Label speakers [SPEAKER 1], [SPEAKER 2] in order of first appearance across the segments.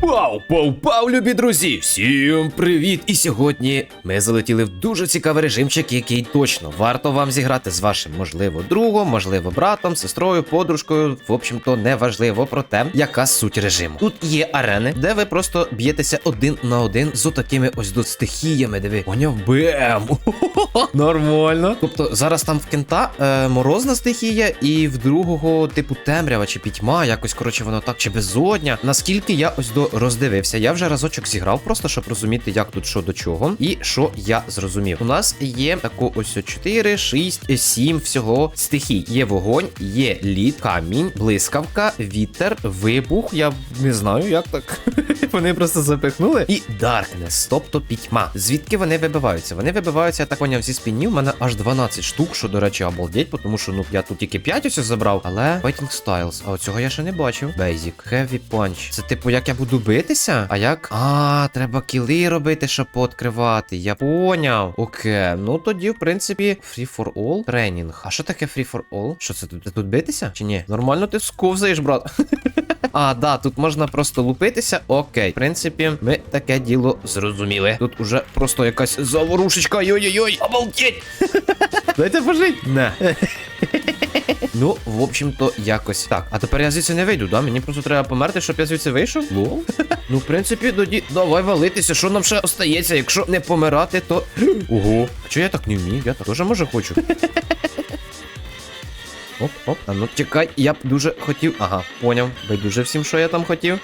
[SPEAKER 1] Пау, пау, пау, любі друзі! Всім привіт! І сьогодні ми залетіли в дуже цікавий режимчик, який точно варто вам зіграти з вашим, можливо, другом, можливо, братом, сестрою, подружкою. В общем-то, не важливо про те, яка суть режиму. Тут є арени, де ви просто б'єтеся один на один з отакими ось тут стихіями. Диви, поняв бем! Нормально. Тобто зараз там в кента е, морозна стихія, і в другого, типу, темрява чи пітьма, якось коротше воно так, чи безодня. Наскільки я ось до роздивився, я вже разочок зіграв, просто щоб розуміти, як тут що до чого, і що я зрозумів. У нас є тако ось 4, 6, 7 всього стихій. Є вогонь, є лід, камінь, блискавка, вітер, вибух. Я не знаю, як так. Вони просто запихнули. І Darkness, тобто пітьма. Звідки вони вибиваються? Вони вибиваються, я так поняв, зі спінів. У мене аж 12 штук, що, до речі, обалдеть, тому що ну я тут тільки 5 ось забрав. Але Fighting Styles, а оцього я ще не бачив. Basic, Heavy Punch. Це типу, як я буду битися? А як? А, треба кіли робити, щоб пооткривати. Я поняв. Окей, ну тоді, в принципі, Free for All тренінг. А що таке Free for All? Що це тут? Тут битися? Чи ні? Нормально ти сковзаєш, брат. А, да, тут можна просто лупитися. Окей. В принципі, ми таке діло зрозуміли. Тут уже просто якась заворушечка. Йой-йой-йой, обалдеть! Дайте пожить. Не. Ну, в общем-то, якось так. А тепер я звідси не вийду, да? Мені просто треба померти, щоб я звідси вийшов. Лол. Ну, в принципі, тоді давай валитися. Що нам ще остається? Якщо не помирати, то. Ого. А чого я так не вмію? Я так теж може хочу. Оп, оп, а ну чекай, я б дуже хотів. Ага, поняв. Байдуже всім, що я там хотів.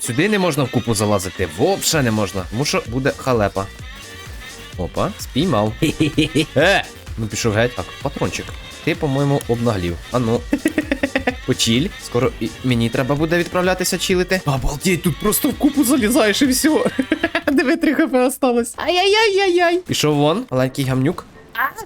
[SPEAKER 1] Сюди не можна в купу залазити. Вовше не можна. Тому що буде халепа. Опа, спіймав. Е! Ну пішов геть. Так, патрончик. Ти, по-моєму, обнаглів. А ну. Почіль. Скоро і мені треба буде відправлятися чилити. Обалдеть, тут просто в купу залізаєш і все. Диви, 3 хп осталось. Ай-яй-яй-яй-яй. Пішов вон, маленький гамнюк.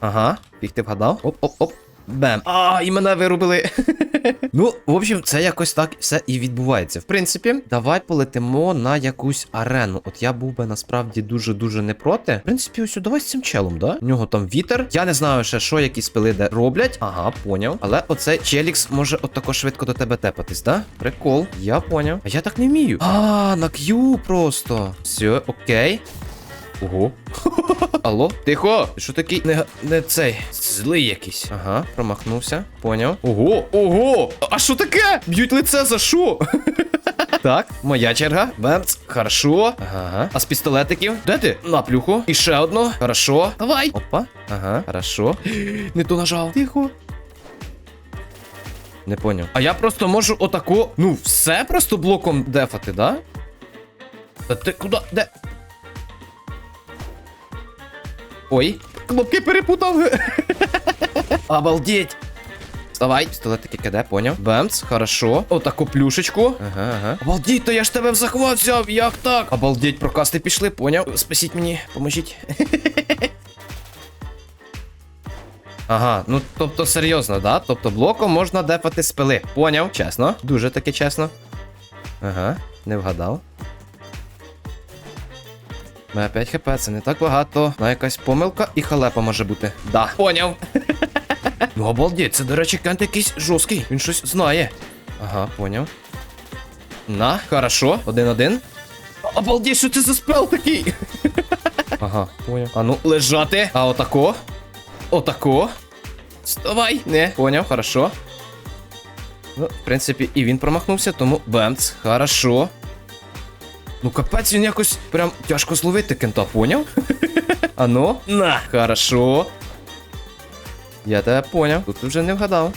[SPEAKER 1] Ага, їх ти вгадав. Оп-оп-оп. Бем. А, і мене вирубили. ну, в общем, це якось так все і відбувається. В принципі, давай полетимо на якусь арену. От я був би насправді дуже-дуже не проти. В принципі, ось давай з цим челом, да? У нього там вітер. Я не знаю ще, що які спили де роблять. Ага, поняв. Але оцей челікс може отако швидко до тебе тепатись, да? Прикол. Я поняв. А я так не вмію. А, на Q просто. Все, окей. Ого. Алло, тихо! Ти що такий не, не цей злий якийсь? Ага, промахнувся. Поняв. Ого, ого! А що таке? Б'ють лице за що? Так, моя черга. Бемц. Хорошо. Ага. А з пістолетиків? Де ти? На плюху. І ще одну. Хорошо. Давай. Опа. Ага. Хорошо. Не то нажав. Тихо. Не поняв. А я просто можу отако. Ну, все просто блоком дефати, да? Та ти куди? Де? Ой, кнопки перепутав. Обалдеть. Вставай, пістолетики КД, поняв. Бемц, хорошо. Отаку плюшечку. Ага, ага. Обалдеть, то я ж тебе в захват взяв, як так? Обалдеть, прокасти пішли, поняв. Спасіть мені, поможіть. Ага, ну тобто серйозно, да? Тобто блоком можна дефати спили. Поняв? Чесно. Дуже таки чесно. Ага, не вгадав. Мене 5 хп, це не так багато. На якась помилка і халепа може бути. Да. Поняв. ну, обалдеть, це, до речі, кент якийсь жорсткий. Він щось знає. Ага, поняв. На, хорошо. Один-один. Обалдеть, що це за спел такий? ага, поняв. А ну, лежати. А отако. Отако. Вставай. Не, поняв, хорошо. Ну, в принципі, і він промахнувся, тому бемц. Хорошо. Ну, капець, він якось прям тяжко зловити кента, поняв? А ну, на, хорошо. Я тебе поняв. Тут вже не вгадав.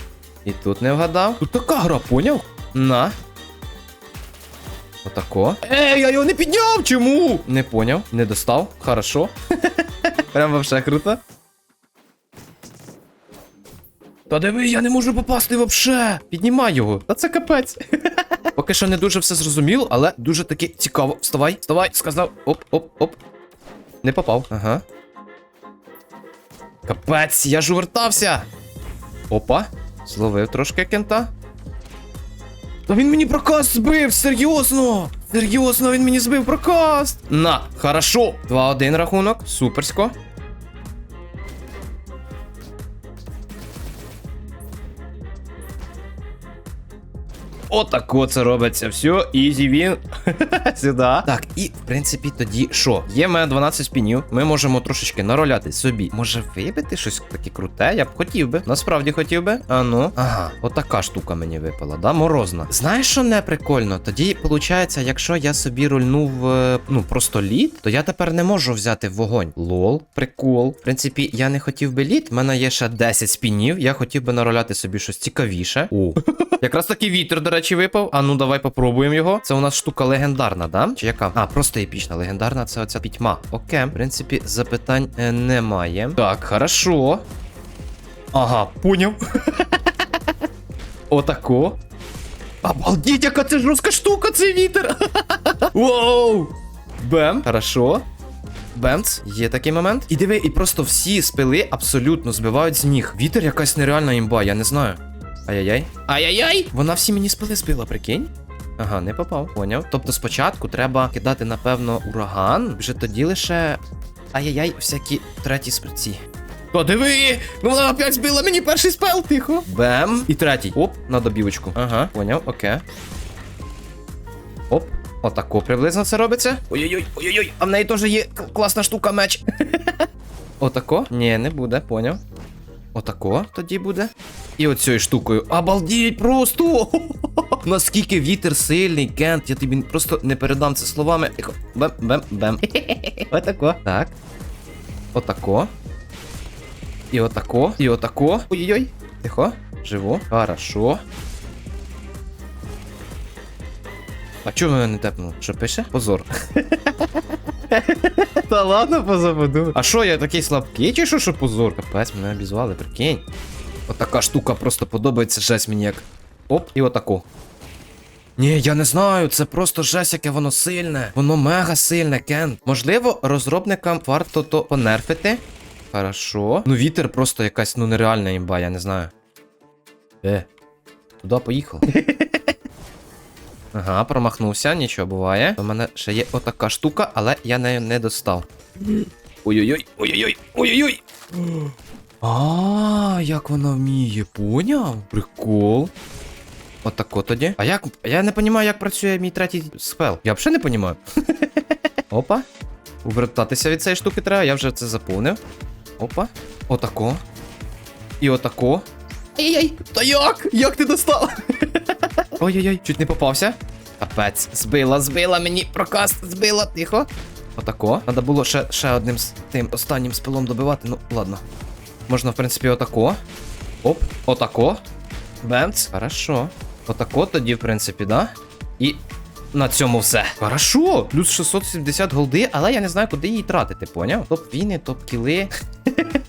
[SPEAKER 1] І тут не вгадав. Тут така гра, поняв? На. Отако. Ей, я його не підняв! Чому? Не поняв, не достав. Хорошо. Прям вообще круто. Та диви, я не можу попасти вообще. Піднімай його. Та це капець. Поки що не дуже все зрозуміло, але дуже таки цікаво. Вставай, вставай, сказав. Оп, оп, оп. Не попав. Ага. Капець, я ж увертався. Опа. Зловив трошки кента. Та він мені прокаст збив, серйозно! Серйозно, він мені збив прокаст! На, хорошо. 2-1 рахунок. Суперсько. Отако це робиться. Все, ізі він. Сюди. Так, і в принципі тоді що? Є в мене 12 спінів. Ми можемо трошечки нароляти собі. Може вибити щось таке круте? Я б хотів би. Насправді хотів би. А ну. Ага, отака штука мені випала, да? Морозна. Знаєш, що не прикольно? Тоді, виходить, якщо я собі рульнув, е, ну, просто лід, то я тепер не можу взяти вогонь. Лол, прикол. В принципі, я не хотів би лід. В мене є ще 10 спінів. Я хотів би нароляти собі щось цікавіше. О. Якраз таки вітер, до речі, випав. А ну давай попробуємо його. Це у нас штука легендарна, да? Чи яка? А, просто епічна. Легендарна це оця пітьма. Окей, в принципі, запитань е, немає. Так, хорошо. Ага, поняв. Отако. Обалдіть, яка це жорстка штука, цей вітер. Воу! Бем. Хорошо. Бемц, є такий момент. І диви, і просто всі спили абсолютно збивають з ніг. Вітер якась нереальна імба, я не знаю. Ай-яй-яй. Ай-яй-яй! Вона всі мені спили збила, прикинь. Ага, не попав, поняв. Тобто спочатку треба кидати, напевно, ураган, вже тоді лише. Ай-яй-яй, всякі треті сприці. О, диви! Ну вона опять збила мені перший спел, тихо. Бем. І третій. Оп, на добівочку. Ага, поняв, окей. Оп. Отако приблизно це робиться. Ой-ой-ой, ой-ой-ой, а в неї теж є класна штука меч. Отако? Ні, не буде, поняв. Отако тоді буде. І оцією штукою. Обалдіть просто! Наскільки вітер сильний, Кент, я тобі просто не передам це словами. Тихо. Бем, бем, бем. Отако. Так. Отако. І отако. І отако. Ой-ой-ой. Тихо. Живу. Хорошо. А чого ви мене не тепнули? Що пише? Позор. Та ладно, позабуду. А що, я такий слабкий, чи що, що позор? Капець, мене обізвали, прикинь. Отака штука просто подобається жесть мені як. Оп, і отаку. Ні, я не знаю, це просто жесть, яке воно сильне. Воно мега сильне, Кен. Можливо, розробникам варто то понерфити. Хорошо. Ну, вітер просто якась ну нереальна імба, я не знаю. Е, туди поїхав. Ага, промахнувся, нічого буває. У мене ще є отака штука, але я нею не достав. Ой-ой-ой, ой-ой-ой, ой-ой-ой. А, як вона вміє, поняв? Прикол. Отако тоді. А як. Я не розумію, як працює мій третій спел. Я взагалі не розумію. Опа. Увертатися від цієї штуки треба, я вже це заповнив. Опа. Отако. І отако. Ай-яй! Та як? Як ти достав? Ой-ой-ой, чуть не попався. Капець, збила, збила мені прокаст, збила, тихо. Отако. Надо було ще, ще одним з тим останнім спилом добивати. Ну, ладно. Можна, в принципі, отако. Оп, отако. Бемц. Хорошо. Отако тоді, в принципі, да? І на цьому все. Хорошо. Плюс 670 голди, але я не знаю, куди її тратити, поняв? Топ-віни, топ-кіли.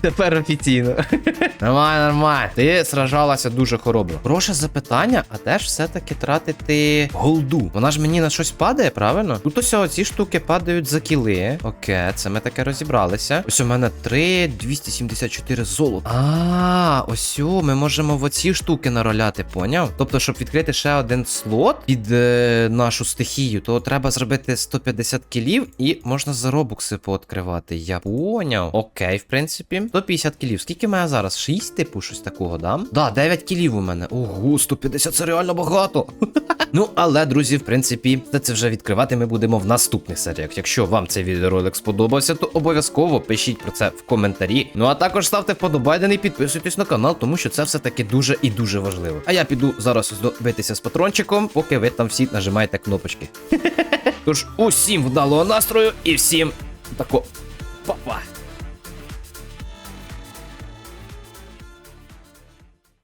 [SPEAKER 1] Тепер офіційно. Нормально, нормально. Ти сражалася дуже хоробро. Хороше запитання, а де ж все-таки тратити голду? Вона ж мені на щось падає, правильно? Тут ось ці штуки падають за кіли. Окей, це ми таке розібралися. Ось у мене 3 274 золота. А, ось о, ми можемо в оці штуки нароляти, поняв? Тобто, щоб відкрити ще один слот під е, нашу стихію, то треба зробити 150 кілів і можна заробокси пооткривати. Я поняв. Окей, принципі. 150 кілів. Скільки в мене зараз? 6, типу, щось такого, да? Да, 9 кілів у мене. Ого, 150 це реально багато. Ну, але, друзі, в принципі, це вже відкривати ми будемо в наступних серіях. Якщо вам цей відеоролик сподобався, то обов'язково пишіть про це в коментарі. Ну а також ставте вподобайден і підписуйтесь на канал, тому що це все таки дуже і дуже важливо. А я піду зараз битися з патрончиком, поки ви там всі нажимаєте кнопочки. Тож усім вдалого настрою і всім тако. Па-па!